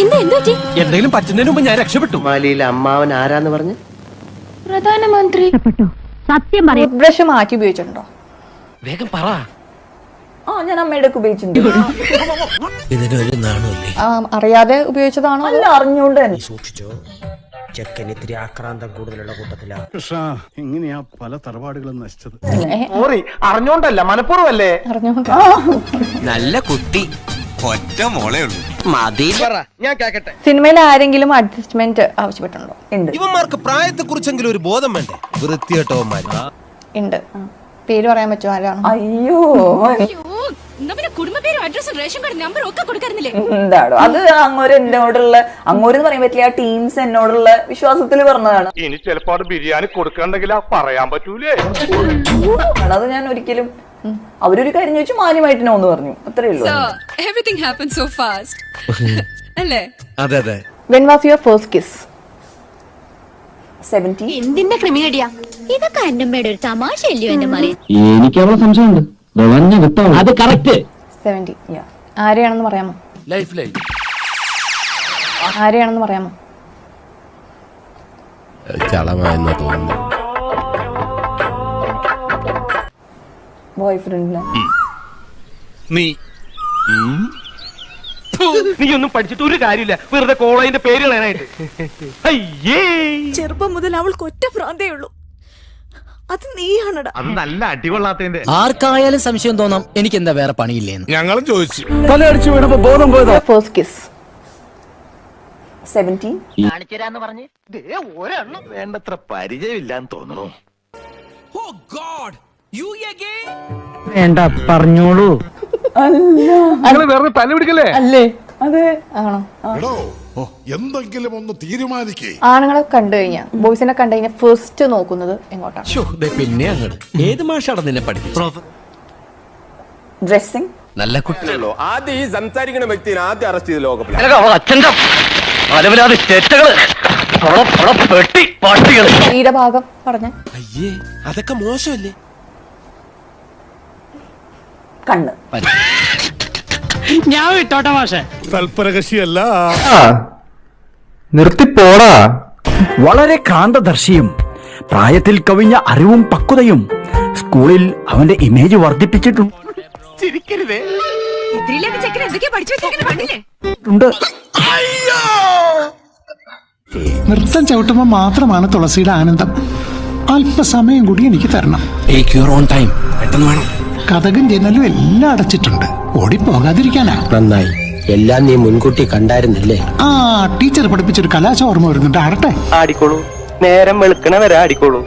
എന്താ എന്ത് എന്തെങ്കിലും പറ്റുന്നതിന് മുമ്പ് ഞാൻ രക്ഷപ്പെട്ടു. മാലിയിലെ അമ്മാവൻ ആരാന്ന് പറഞ്ഞു? പ്രധാനമന്ത്രി. സത്യം പറയാം. ബ്രഷ് മാറ്റി ഉപയോഗിച്ചിട്ടുണ്ടോ? വേഗം പറ. ആ ഞാൻ അമ്മയുടെ ഒക്കെ ഉപയോഗിച്ചിട്ടുണ്ട്. ഇതിനൊരു നാണല്ലേ? ആ, അറിയാതെ ഉപയോഗിച്ചതാണോ അല്ല അറിഞ്ഞുകൊണ്ട് തന്നെ. സൂക്ഷിച്ചോ? ചെക്കൻ ഇത്തിരി ആക്രാന്തം കൂടുതലുള്ള കൂട്ടത്തിലാ. കൃഷ്ണ ഇങ്ങനെയാ പല തറവാടുകളും നശിച്ചത്? സോറി അറിഞ്ഞോണ്ടല്ല മനഃപൂർവല്ലേ അറിഞ്ഞോണ്ട നല്ല കുട്ടി. ഒറ്റ മോളേ ഉള്ളൂ. മതി. ഞാൻ കേക്കട്ടെ. സിനിമയിൽ ആരെങ്കിലും അഡ്ജസ്റ്റ്മെന്റ് ആവശ്യപ്പെട്ടുണ്ടോ ഉണ്ട്. ഇവന്മാർക്ക് പ്രായത്തെ കുറിച്ചെങ്കിലും ഒരു ബോധം വേണ്ടേ? ഉണ്ട്. ആ. പേര് പറയാൻ പറ്റുമോ ആരാണ്? അയ്യോ. അയ്യോ എന്നാ പിന്നെ കുടുംബ പേരും അഡ്രസ്സും റേഷൻ കാർഡ് നമ്പറും ഒക്കെ കൊടുക്കാറുന്നില്ലേ എന്താടോ അത് അങ്ങോര് എന്നോടുള്ള അങ്ങോര് എന്ന് പറയാൻ പറ്റില്ല ആ ടീംസ് എന്നോടുള്ള വിശ്വാസത്തിൽ പറഞ്ഞതാണ്. ഇനി ചിലപ്പോ അത് ബിരിയാണി കൊടുക്കണ്ടെങ്കിൽ പറയാൻ പറ്റൂലേ? അത് ഞാൻ ഒരിക്കലും അവരൊരു കാര്യം ചോദിച്ചു മാന്യമായിട്ട് നോ എന്ന് പറഞ്ഞു. അത്രേ ഉള്ളൂ. എവറിങ് ഹാപ്പൻ സോ ഫാസ്റ്റ് അല്ലേ? അതെ അതെ. When was your first kiss എന്തിന്റെ ക്രിമിനടിയാ? ഇതൊക്കെ എന്റെ അമ്മയുടെ ഒരു എന്റെ എനിക്ക് അവളെ സംശയമുണ്ട്. അത് കറക്റ്റ്. സെവന്റി ആരെയാണെന്ന് പറയാമോ? ലൈഫ് ലൈഫ് ആരെയാണെന്ന് പറയാമോ? ചളമായെന്നാ തോന്നുന്നു ബോയ് ഫ്രണ്ടിന് നീ. നീ ഒന്നും പഠിച്ചിട്ട് ഒരു കാര്യമില്ല. വെറുതെ കോളേജിന്റെ പേര് കളയാനായിട്ട്. അയ്യേ. ചെറുപ്പം മുതൽ അവൾക്ക് ഒറ്റ ഭ്രാന്തേ ഉള്ളൂ. അത് നീയാണടാ. അത് നല്ല അടികൊള്ളാത്തതിന്റെ. ആർക്കായാലും സംശയം തോന്നാം എനിക്ക് എന്താ വേറെ പണിയില്ലേന്ന്. ഞങ്ങളും ചോദിച്ചു. തലയടിച്ചു വീണപ്പോ ബോധം പോയതാ. ഫസ്റ്റ് കിസ് സെവന്റി വേണ്ടത്ര പരിചയമില്ലാന്ന് തോന്നുന്നു വേണ്ട പറഞ്ഞോളൂ. വെറുതെ തല പിടിക്കല്ലേ? അല്ലേ? അതെ. ആണോ? എന്തെങ്കിലും ഒന്ന് തീരുമാനിക്കേ. ആണുങ്ങളെ കണ്ടു കഴിഞ്ഞാൽ ബോയ്സിനെ കണ്ടു കഴിഞ്ഞാൽ ഫസ്റ്റ് നോക്കുന്നത് എങ്ങോട്ടാണ് പിന്നെ അങ്ങട്. ഏത് മാഷാണ് നിന്നെ നല്ല കുട്ടി. ആദ്യം ഈ സംസാരിക്കുന്ന വ്യക്തിനെ ആദ്യം അറസ്റ്റ് ചെയ്ത് ലോകപ്പില അച്ഛന്റെ അലവിലാതെ ചേറ്റകൾ പെട്ടി പട്ടികൾ. ശരീരഭാഗം പറഞ്ഞ. അയ്യേ അതൊക്കെ മോശമല്ലേ? കണ്ണ്. ഞാൻ വിട്ടോട്ടെ മാഷെ. തൽപരകശിയല്ല. നിർത്തിപ്പോടാ. വളരെ കാന്തദർശിയും പ്രായത്തിൽ കവിഞ്ഞ അറിവും പക്വതയും സ്കൂളിൽ അവന്റെ ഇമേജ് വർദ്ധിപ്പിച്ചിട്ടുണ്ട്. നൃത്തം ചവിട്ടുമ്പോ മാത്രമാണ് തുളസിയുടെ ആനന്ദം. അല്പസമയം കൂടി എനിക്ക് തരണം. ടേക്ക് യുവർ ഓൺ ടൈം പെട്ടെന്ന് വേണം. കഥകും ജനലും എല്ലാം അടച്ചിട്ടുണ്ട്. ഓടിപ്പോകാതിരിക്കാനാ. നന്നായി. എല്ലാം നീ മുൻകൂട്ടി കണ്ടായിരുന്നില്ലേ? ആ ടീച്ചർ പഠിപ്പിച്ചൊരു കലാശ ഓർമ്മ വരുന്നുണ്ട്. ആടട്ടെ. ആടിക്കോളൂ. നേരം വെളുക്കണ വരെ ആടിക്കോളൂ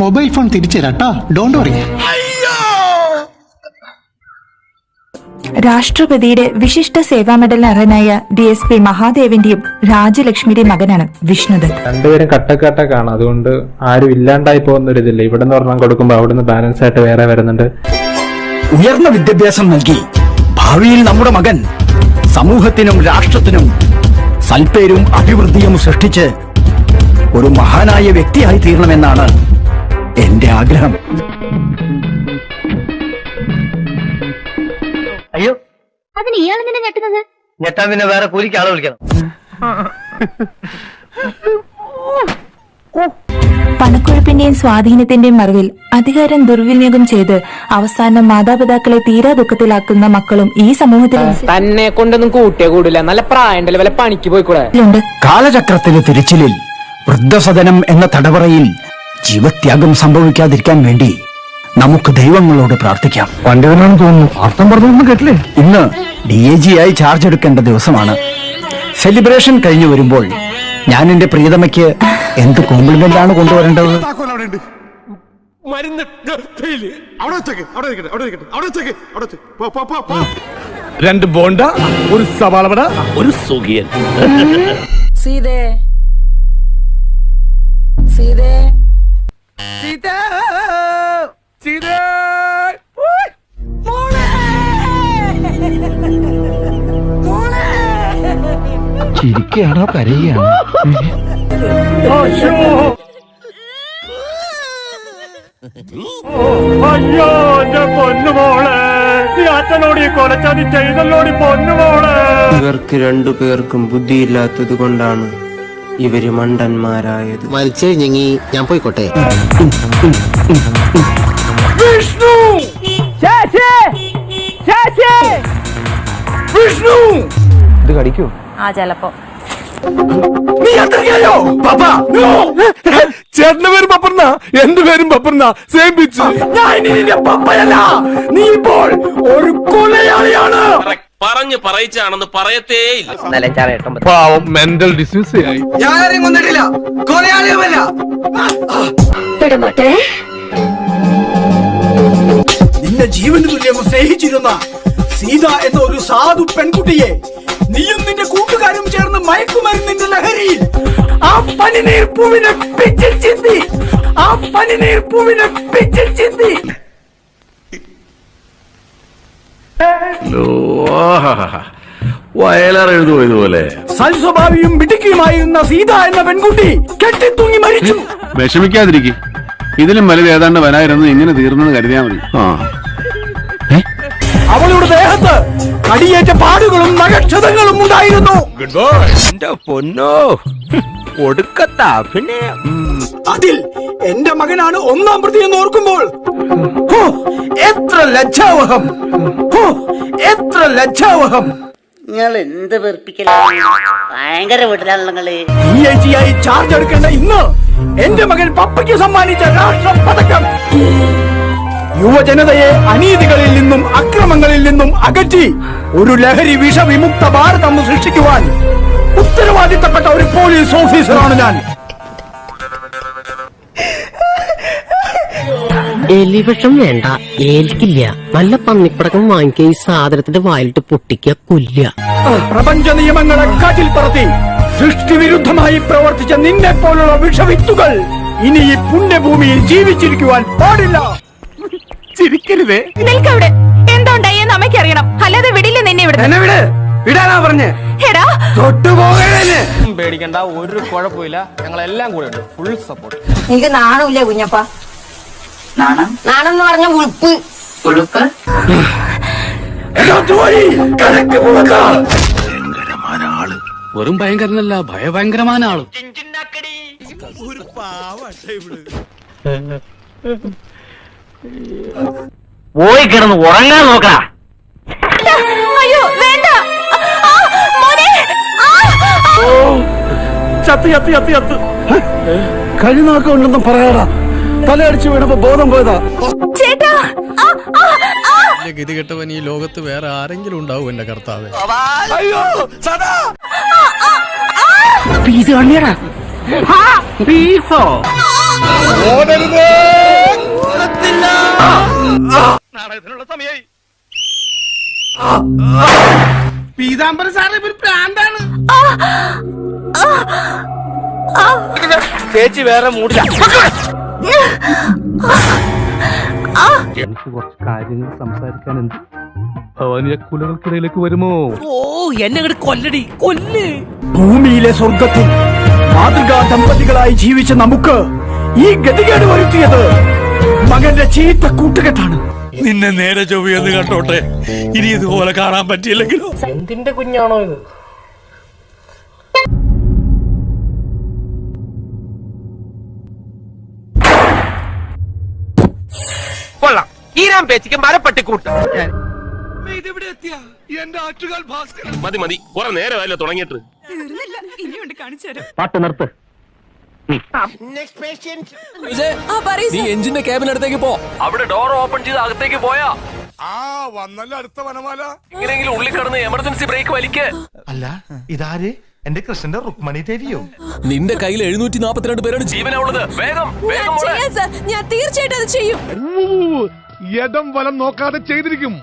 മൊബൈൽ ഫോൺ തിരിച്ചു തരാട്ടോ ഡോണ്ട് വറി രാഷ്ട്രപതിയുടെ വിശിഷ്ട സേവാ മെഡൽ അർഹനായ ഡി എസ് പി മഹാദേവിന്റെയും രാജലക്ഷ്മിയുടെയും മകനാണ് വിഷ്ണുദത്ത്. രണ്ടുപേരും കട്ടക്കാട്ടക്കാണ് അതുകൊണ്ട് ആരും ഇല്ലാണ്ടായി പോകുന്ന ഒരു ഇതില്ല. ഇവിടെ നിന്ന് ഒരെണ്ണം കൊടുക്കുമ്പോ അവിടുന്ന് ബാലൻസ് ആയിട്ട് വേറെ വരുന്നുണ്ട്. ഉയർന്ന വിദ്യാഭ്യാസം നൽകി ഭാവിയിൽ നമ്മുടെ മകൻ സമൂഹത്തിനും രാഷ്ട്രത്തിനും സൽപേരും അഭിവൃദ്ധിയും സൃഷ്ടിച്ച് ഒരു മഹാനായ വ്യക്തിയായി തീരണമെന്നാണ് എന്റെ ആഗ്രഹം. അയ്യോ. അതിന് ഇയാളെന്തിനാ ഞെട്ടുന്നത്? ഞെട്ടാൻ പിന്നെ വേറെ കൂലിക്ക് ആളെ വിളിക്കണം. പണക്കൊഴുപ്പിന്റെയും സ്വാധീനത്തിന്റെയും മറവിൽ അധികാരം ദുർവിനിയോഗം ചെയ്ത് അവസാനം മാതാപിതാക്കളെ തീരാ ദുഃഖത്തിലാക്കുന്ന മക്കളും ഈ സമൂഹത്തിൽ തന്നെ കൊണ്ടൊന്നും കൂട്ടിയ കൂടില്ല. നല്ല പ്രായണ്ടല്ലേ വല്ല പണിക്ക് പോയിക്കൂടെ? കാലചക്രത്തിലെ കാലചക്രത്തിന് തിരിച്ചിലിൽ വൃദ്ധസദനം എന്ന തടവറയിൽ ജീവത്യാഗം സംഭവിക്കാതിരിക്കാൻ വേണ്ടി നമുക്ക് ദൈവങ്ങളോട് പ്രാർത്ഥിക്കാം. പണ്ഡിതനാണെന്ന് തോന്നുന്നു. അർത്ഥം പറഞ്ഞൊന്നും കേട്ടില്ലേ? ഇന്ന് ഡി എ ജി ആയി ചാർജ് എടുക്കേണ്ട ദിവസമാണ്. സെലിബ്രേഷൻ കഴിഞ്ഞു വരുമ്പോൾ ഞാൻ എന്റെ പ്രിയതമയ്ക്ക് എന്ത് കോംപ്ലിമെന്റ് ആണ് കൊണ്ടുവരേണ്ടത്? രണ്ട് ബോണ്ട ഒരു സവാളവട ഒരു സുഖിയൻ. സീതേ. സീതേ. സീതേ. ചിരിക്കുകയാണോ കരയുകയാണോ അയ്യോ. ഇവർക്ക് രണ്ടു പേർക്കും ബുദ്ധിയില്ലാത്തത് കൊണ്ടാണ് ഇവർ മണ്ടന്മാരായത്. മരിച്ചു ഞാൻ പോയിക്കോട്ടെ? ഇത് കടിക്കോ? ആ ചെലപ്പോ. ചേട്ടന്റെ പേരും പപ്പർന്ന? എന്റെ പേരും പപ്പർന്ന? സെയിം പിച്ച് നീ ഇപ്പോൾ ഒരു കൊലയാളിയാണ്. പറഞ്ഞു പറയിച്ചാണെന്ന് പറയത്തേ ഇല്ല പാവം മെന്റൽ ഡിസ്മിസ് ആയി. ഞാനും കൊന്നിട്ടില്ല കൊലയാളിയുമല്ല. ജീവന് തുല്യം സ്നേഹിച്ചിരുന്ന സീത എന്ന ഒരു സാധു പെൺകുട്ടിയെ നീയും നിന്റെ കൂട്ടുകാരും ചേർന്ന് മയക്കുമരുന്നിന്റെ ലഹരിയിൽ. ആ പനിനീർ പൂവിനെ പിച്ചിൽ ചിന്തി. ആ പനിനീർ പൂവിനെ പിച്ചിൽ ചിന്തി. വയലാർ എഴുതുമോ ഇതുപോലെ? സൽസ്വഭാവിയും മിടുക്കിയുമായിരുന്ന സീത എന്ന പെൺകുട്ടി കെട്ടിത്തൂങ്ങി മരിച്ചു. വിഷമിക്കാതിരിക്കും. ഇതിലും വലുത് ഏതാണ്ട് വരായിരുന്നു ഇങ്ങനെ തീർന്നെന്ന് കരുതിയാ മതി. ആ. കടിയേറ്റ പാടുകളും നഗക്ഷതങ്ങളും ഉണ്ടായിരുന്നു. എന്റെ പൊന്നോ ഒടുക്കത്ത അഭിനയം. അതിൽ എന്റെ മകനാണ് ഒന്നാം പ്രതി എന്ന് ഓർക്കുമ്പോൾ എത്ര ലജ്ജാവഹം. എത്ര ലജ്ജാവഹം. നിങ്ങൾ എന്ത് ഭയങ്കര വീട്ടിലാണല്ലോ നിങ്ങൾ. ചാർജ് എടുക്കേണ്ട ഇന്ന് എന്റെ മകൻ പപ്പയ്ക്ക് സമ്മാനിച്ച രാഷ്ട്ര പതക്കം. യുവജനതയെ അനീതികളിൽ നിന്നും അക്രമങ്ങളിൽ നിന്നും അകറ്റി ഒരു ലഹരി വിഷവിമുക്ത ഭാരതം സൃഷ്ടിക്കുവാൻ ഉത്തരവാദിത്തപ്പെട്ട ഒരു പോലീസ് ഓഫീസറാണ് ഞാൻ. എലിവിഷം വേണ്ട ഏൽക്കില്ല. നല്ല പന്നിപ്പടക്കം വാങ്ങിക്കുക ഈ സാധനത്തിന്റെ വായിലിട്ട് പൊട്ടിക്കുക കൊല്ലുക. പ്രപഞ്ച നിയമങ്ങളെ കാറ്റിൽ പറത്തി സൃഷ്ടി വിരുദ്ധമായി പ്രവർത്തിച്ച നിന്നെ പോലുള്ള വിഷവിത്തുകൾ ഇനി ഈ പുണ്യഭൂമിയിൽ ജീവിച്ചിരിക്കുവാൻ പാടില്ല. ചിരിക്കരുതേ. നിൽക്കവിടെ എന്താ ഉണ്ടായെന്ന് അമ്മയ്ക്ക് അറിയണം. അല്ലാതെ വിടില്ല നിന്നെ ഇവിടെ എന്നെ വിട്. വിടാനാ പറഞ്ഞേ. എടാ. തൊട്ടുപോകണേ പേടിക്കണ്ട ഒരു കുഴപ്പമില്ല. ഞങ്ങളെല്ലാം കൂടെ ഉണ്ട്. ഫുൾ സപ്പോർട്ട് എനിക്ക് നാണമില്ലേ കുഞ്ഞപ്പ? നാണം? നാണം എന്ന് പറഞ്ഞ ഉൾപ്പ് ഉളുപ്പ്? കണക്ക് ആൾ. വെറും ഭയങ്കരനല്ല ഭയഭയങ്കരമായ ആൾ. പോയി കിടന്ന് ഉറങ്ങാൻ നോക്കടാ. അയ്യോ വേണ്ട. ആ, മോനെ ആ, ആ. ചത്ത് ചത്ത് ചത്ത് ചത്ത്. കഴിനാക്കം ഉണ്ടെന്ന് പറയാടാ. തലയടിച്ച് വീണപ്പോ ബോധം പോയതാ. ചേട്ടാ ആ, ആ, ആ. ഗതികെട്ടവൻ ഈ ലോകത്ത് വേറെ ആരെങ്കിലും ഉണ്ടാവും എന്റെ കർത്താവ്. നാടകത്തിനുള്ള സമയമായി പീതാംബര സാറിന് ഒരു പ്രാന്താണ്. ചേച്ചി വേറെ മൂടില്ല. എനിക്ക് കുറച്ച് കാര്യങ്ങൾ സംസാരിക്കാനുണ്ട്. ഭവാനിയ കുലകൾക്കിടയിലേക്ക് വരുമോ? ഓ എന്നെ കൊല്ലടി. കൊല്ല്. ഭൂമിയിലെ സ്വർഗത്തിൽ മാതൃകാ ദമ്പതികളായി ജീവിച്ച നമുക്ക് ഈ ഗതികേട് വരുത്തിയത് മകന്റെ ചീത്ത കൂട്ടുകെട്ടാണ്. നിന്നെ നേരെ ചൊവ്വയെന്ന് കണ്ടോട്ടെ. ഇനി ഇതുപോലെ കാണാൻ പറ്റിയില്ലെങ്കിലോ? എന്തിന്റെ കുഞ്ഞാണോ ഇത്? കൊള്ളാം. ഈരാൻ പേച്ചിക്ക് ആറ്റുകാൽ ഭാസ്കരൻ. മതി മതി. കുറെ നേരമല്ല തുടങ്ങിയിട്ട്. പാട്ട് നിർത്ത്. നീ എഞ്ചിന്റെ ക്യാബിനടുത്തേക്ക് പോ. അവിടെ ഡോർ ഓപ്പൺ ചെയ്ത് അകത്തേക്ക് പോയാ. ആ വന്നല്ല അടുത്ത വനമാല. എങ്ങനെയെങ്കിലും ഉള്ളിൽ കടന്ന് എമർജൻസി ബ്രേക്ക് വലിക്ക്. അല്ല ഇതാര്? എന്റെ കൃഷ്ണന്റെ റുക്മണി ദേവിയോ? നിന്റെ കയ്യിൽ എഴുന്നൂറ്റി നാപ്പത്തിരണ്ട് പേരാണ് ജീവനുള്ളത് വേഗം വേഗം ഞാൻ തീർച്ചയായിട്ടും അത് ചെയ്യും. യഥം വലം നോക്കാതെ ചെയ്തിരിക്കും.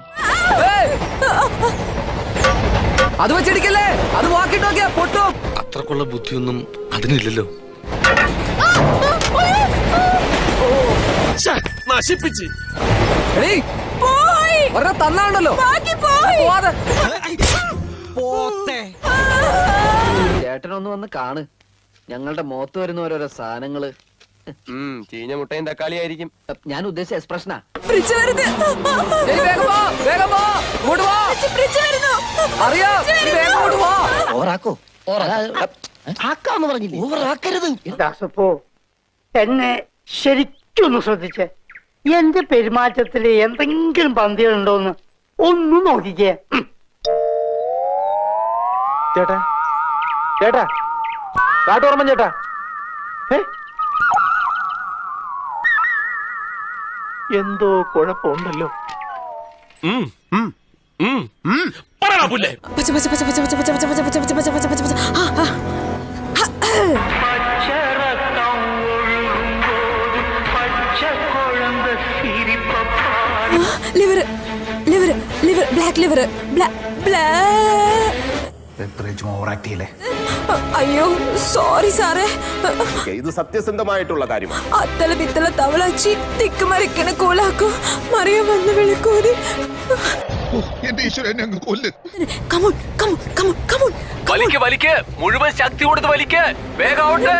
അത് വെച്ചിടിക്കല്ലേ അത് വാക്കിട്ട് നോക്കിയാ പൊട്ടും. അത്രക്കുള്ള ബുദ്ധിയൊന്നും അതിനില്ലല്ലോ. നശിപ്പിച്ച്. പോയി. ഒരെണ്ണം തന്നാണ്ടല്ലോ ബാക്കി പോയി. ചേട്ടനൊന്ന് വന്ന് കാണ്. ഞങ്ങളുടെ മുഖത്ത് വരുന്ന ഓരോരോ സാധനങ്ങൾ. ചീഞ്ഞ മുട്ടയും തക്കാളി ആയിരിക്കും. ഞാൻ ഉദ്ദേശിച്ച എക്സ്പ്രഷനാ. ഓവറാക്കോ. ആക്കാന്ന് പറഞ്ഞില്ലേ ഓവറാക്കരുത് ദാസപ്പോ എന്നെ ശരിക്കൊന്ന് ശ്രദ്ധിച്ചേ എന്റെ പെരുമാറ്റത്തിൽ എന്തെങ്കിലും പന്തികളുണ്ടോന്ന് ഒന്ന് നോക്കിക്കേ ചേട്ടാ ചേട്ടാ കാട്ടോർമ്മൻ ചേട്ടാ ഏ? എന്തോ കുഴപ്പമുണ്ടല്ലോ ലിവർ ബ്ലാക്ക് ലിവർ അയ്യോ സോറി. സാറേ ഇത് സത്യസന്ധമായിട്ടുള്ള കാര്യമാണ്. അത്തല പിത്തല തവളച്ചി തിക്ക് മറിക്കണ കോലാക്കോ. മറിയ വന്ന് വിളിക്കൂതി വലിക്ക് വലിക്ക്. മുഴുവൻ ശക്തി കൊടുത്ത് വലിക്ക്. വേഗാവട്ടെ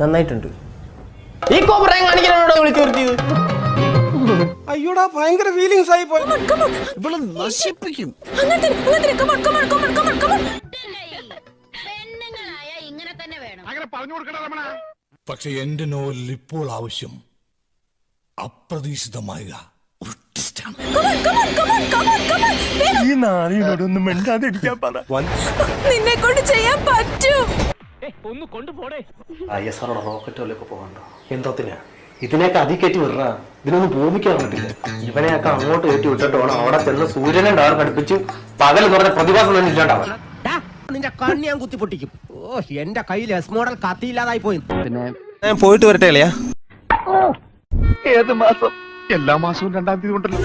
നന്നായിട്ടുണ്ട്. ഈ കോപ്രയം കാണിക്കാനോട് വിളിച്ചു വരുത്തിയത് അയ്യോടാ ഭയങ്കര ഫീലിങ്സ് ആയി പോയി. ഇവൾ നശിപ്പിക്കും. അങ്ങനത്തെ അങ്ങനത്തെ come on come on come on come on come on ഇങ്ങനെ തന്നെ വേണം. അങ്ങനെ പറഞ്ഞു കൊടുക്കണ രമണ. പക്ഷെ എന്റെ നോവലിൽ ഇപ്പോൾ ആവശ്യം അപ്രതീക്ഷിതമായ ഈ നാളിനോടൊന്നും മിണ്ടാതിരിക്കാൻ പറ. നിന്നെ കൊണ്ട് ചെയ്യാൻ പറ്റും. ഒന്ന് കൊണ്ടുപോടേ. ഐ എസ് ആറോടെ റോക്കറ്റ് പോകണ്ടോ എന്തോത്തിനാ ഇതിനെയൊക്കെ അതി കയറ്റി വിടറ. ഇതിനൊന്നും ഭൂമിക്കാൻ പറ്റില്ല ഇവനെയൊക്കെ അങ്ങോട്ട് കയറ്റി വിട്ടിട്ട് വേണം അവിടെ ചെന്ന് സൂര്യനെ ഡാർ കടുപ്പിച്ച് പകൽ എന്ന് പറഞ്ഞ പ്രതിഭാസം തന്നെ ഇല്ലാണ്ടാവാൻ. നിന്റെ കണ്ണി ഞാൻ കുത്തി പൊട്ടിക്കും. ഓ എന്റെ കയ്യിൽ എസ് മോഡൽ കത്തിയില്ലാതായി പോയി. പിന്നെ ഞാൻ പോയിട്ട് വരട്ടെ ഏത് മാസം? എല്ലാ മാസവും രണ്ടാം തീയതി ഉണ്ടല്ലോ